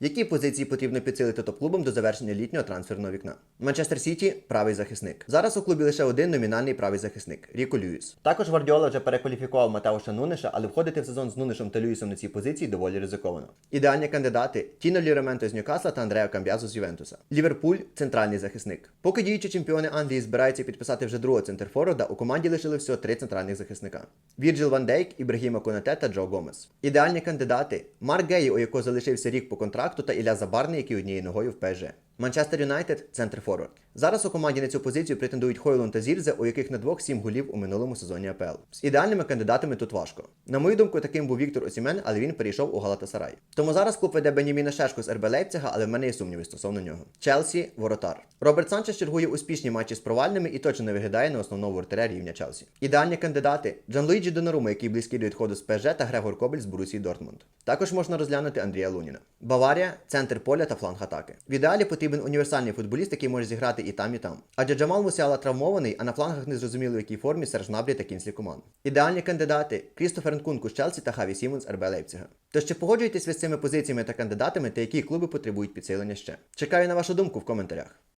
Які позиції потрібно підсилити топ-клубам до завершення літнього трансферного вікна? Манчестер Сіті правий захисник. Зараз у клубі лише один номінальний правий захисник Ріко Льюіс. Також Гвардіола вже перекваліфікував Матеуша Нунеша, але входити в сезон з Нунешем та Льюісом на цій позиції доволі ризиковано. Ідеальні кандидати Тіно Ліраменто з Ньюкасла та Андреа Камб'язо з Ювентуса. Ліверпуль центральний захисник. Поки діючі чемпіони Англії збираються підписати вже другого центрфорварда, у команді лишили всього три центральних захисника: Вірджил Ван Дейк, Ібрагіма Конате та Джо Гомес. Ідеальні кандидати Марк Геї, у якого залишився рік по контракту, та Ілля Забарний, який однією ногою в ПСЖ. Манчестер Юнайтед центр форвард. Зараз у команді на цю позицію претендують Хойлун та Зірзе, у яких на двох сім голів у минулому сезоні АПЛ. З ідеальними кандидатами тут важко. На мою думку, таким був Віктор Осімен, але він перейшов у Галатасарай. Тому зараз клуб веде Беніміна Шешко з РБ Лейпцига, але в мене є сумніви стосовно нього. Челсі воротар. Роберт Санчес чергує успішні матчі з провальними і точно не виглядає на основного воротаря рівня Челсі. Ідеальні кандидати Джанлуїджі Донарума, який близький до відходу з ПСЖ, та Грегор Кобель з Борусії Дортмунд. Також можна розглянути Андрія Луніна. Баварія центр поля та фланг атаки. В ідеалі потрібен універсальний футболіст, який може зіграти і там, і там. Адже Джамал Мусіала травмований, а на флангах не зрозуміло, в якій формі Серж Набрі та кінці команд. Ідеальні кандидати Крістофер Нкунку з Челсі та Хаві Сімонс РБ Лейпцига. Тож чи погоджуєтесь ви з цими позиціями та кандидатами, та які клуби потребують підсилення ще? Чекаю на вашу думку в коментарях.